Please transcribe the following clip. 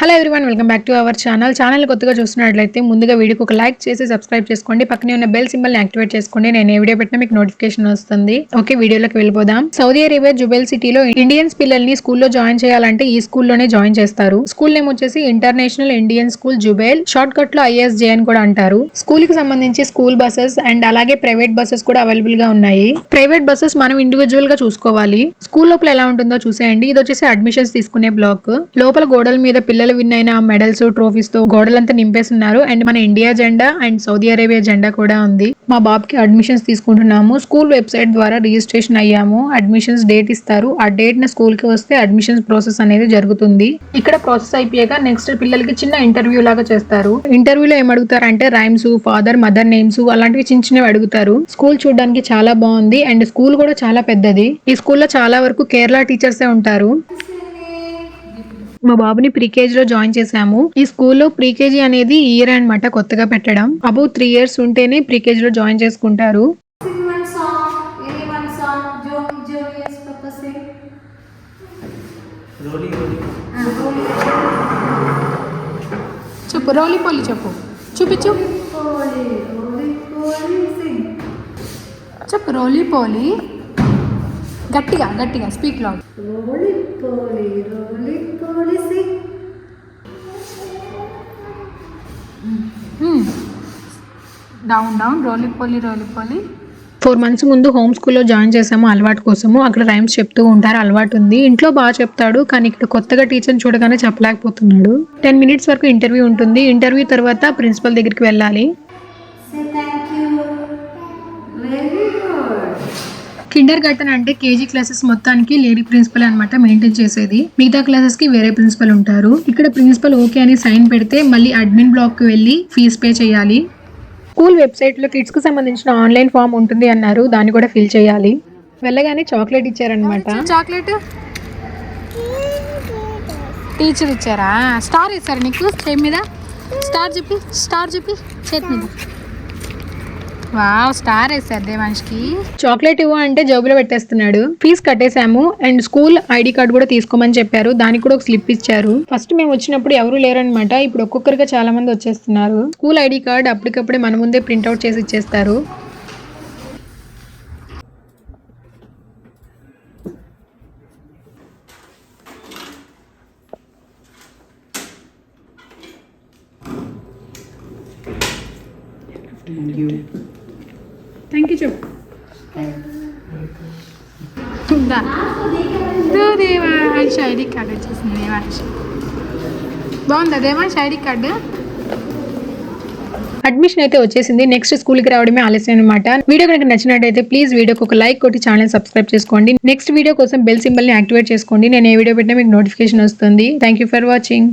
Hello everyone welcome back to our channel channel కొత్తగా చూస్తున్నట్లయితే ముందుగా వీడియోకి ఒక లైక్ చేసి సబ్స్క్రైబ్ చేసుకోండి. పక్కనే ఉన్న బెల్ సింబల్ని యాక్టివేట్ చేసుకోండి. నేను ఏ వీడియో పెట్టినా మీకు నోటిఫికేషన్ వస్తుంది. ఓకే వీడియోలోకి వెళ్ళిపోదాం. సౌదీ అరేబియా జుబెల్ సిటీలో ఇండియన్స్ పిల్లల్ని స్కూల్లో జాయిన్ చేయాలంటే ఈ స్కూల్లోనే జాయిన్ చేస్తారు. స్కూల్ నేమ్ వచ్చేసి international Indian school Jubail short కట్లో ఐఎస్జే అని కూడా అంటారు. స్కూల్కి సంబంధించి స్కూల్ బస్సెస్ అండ్ అలాగే ప్రైవేట్ బస్సెస్ కూడా అవైలబుల్గా ఉన్నాయి. ప్రైవేట్ బస్సెస్ మనం ఇండివిజువల్గా చూసుకోవాలి. స్కూల్ లోపల ఎలా ఉంటుందో చూసేయండి. ఇది వచ్చేసి అడ్మిషన్స్ తీసుకునే బ్లాక్ లోపల గోడల మీద పిల్లలు విన్ అయిన మెడల్స్ ట్రోఫీస్తో గోడలంతా నింపేస్తున్నారు. అండ్ మన ఇండియా జెండా అండ్ సౌదీ అరేబియా జెండా కూడా ఉంది. మా బాబుకి అడ్మిషన్స్ తీసుకుంటున్నాము. స్కూల్ వెబ్సైట్ ద్వారా రిజిస్ట్రేషన్ అయ్యాము. అడ్మిషన్స్ డేట్ ఇస్తారు. ఆ డేట్ నా స్కూల్కి వస్తే అడ్మిషన్స్ ప్రాసెస్ అనేది జరుగుతుంది. ఇక్కడ ప్రాసెస్ అయిపోయాక నెక్స్ట్ పిల్లలకి చిన్న ఇంటర్వ్యూ లాగా చేస్తారు. ఇంటర్వ్యూలో ఏం అడుగుతారంటే రైమ్స్ ఫాదర్ మదర్ నేమ్స్ అలాంటివి చిన్న చిన్నవి అడుగుతారు. స్కూల్ చూడడానికి చాలా బాగుంది. అండ్ స్కూల్ కూడా చాలా పెద్దది. ఈ స్కూల్లో చాలా వరకు కేరళ టీచర్సే ఉంటారు. మా బాబుని ప్రీకేజీ లో జాయిన్ చేశాము. ఈ స్కూల్లో ప్రీకేజీ అనేది ఇయర్ అన్నమాట కొత్తగా పెట్టడం. అబౌ త్రీ ఇయర్స్ ఉంటేనే ప్రీకేజీ లో జాయిన్ చేసుకుంటారు. చెప్పు రోలి పోలి చెప్పు. చూపించు. చెప్పు రోలి పోలి. గట్టిగా గట్టిగా స్పీక్లో. Roly poly, roly poly, sing. Down down roly poly roly poly. Four months ముందు హోమ్ స్కూల్లో జాయిన్ చేసాము అలవాటు కోసము. అక్కడ రైమ్స్ చెప్తూ ఉంటారు అలవాటు ఉంది. ఇంట్లో బాగా చెప్తాడు కానీ ఇక్కడ కొత్తగా టీచర్ చూడగానే చెప్పలేకపోతున్నాడు. టెన్ మినిట్స్ వరకు ఇంటర్వ్యూ ఉంటుంది. ఇంటర్వ్యూ తర్వాత ప్రిన్సిపల్ దగ్గరికి వెళ్ళాలి. Say thank you. Very good. Kindergarten అంటే కేజీ క్లాసెస్ మొత్తానికి లేడీ ప్రిన్సిపల్ అనమాట మెయింటైన్ చేసేది. మిగతా క్లాసెస్కి వేరే ప్రిన్సిపల్ ఉంటారు. ఇక్కడ ప్రిన్సిపల్ ఓకే అని సైన్ పెడితే మళ్ళీ అడ్మిన్ బ్లాక్కి వెళ్ళి ఫీజ్ పే చేయాలి. స్కూల్ వెబ్సైట్లో కిడ్స్ సంబంధించిన ఆన్లైన్ ఫామ్ ఉంటుంది అన్నారు. దాన్ని కూడా ఫిల్ చేయాలి. వెళ్ళగానే చాక్లెట్ ఇచ్చారనమాట చాక్లెట్? టీచర్ ఇచ్చారా? స్టార్ ఇచ్చారా నీకు? చేతి మీద? స్టార్ చెప్పి స్టార్ చెప్పి చేతి మీద. వావ్ స్టార్ వేసారు దేవాంష్కి చాక్లెట్ ఇవ్వ అంటే జేబులో పెట్టేస్తున్నాడు. ఫీజు కట్టేశాము అండ్ స్కూల్ ఐడి కార్డ్ కూడా తీసుకోమని చెప్పారు. దానికి కూడా ఒక స్లిప్ ఇచ్చారు. ఫస్ట్ మేము వచ్చినప్పుడు ఎవరు లేరనమాట ఇప్పుడు ఒక్కొక్కరిగా చాలా మంది వచ్చేస్తున్నారు. స్కూల్ ఐడి కార్డ్ అప్పటికప్పుడే మన ముందే ప్రింట్అవుట్ చేసి ఇచ్చేస్తారు. థ్యాంక్ యూ థ్యాంక్ యూ చెప్పు దేవాంశ్ ఐడి కార్డ్ వచ్చేసింది దేవాంశ్ బాగుందా దేవాంశ్ ఐడి కార్డు? అడ్మిషన్ అయితే వచ్చేసింది. నెక్స్ట్ స్కూల్కి రావడమే ఆలస్యం అనమాట వీడియో కనుక నచ్చినట్టయితే ప్లీజ్ వీడియోకి ఒక లైక్ కొట్టి ఛానల్ సబ్స్క్రైబ్ చేసుకోండి. నెక్స్ట్ వీడియో కోసం బెల్ సింబల్ని యాక్టివేట్ చేసుకోండి. నేను ఏ వీడియో పెట్టినా మీకు నోటిఫికేషన్ వస్తుంది. Thank you for watching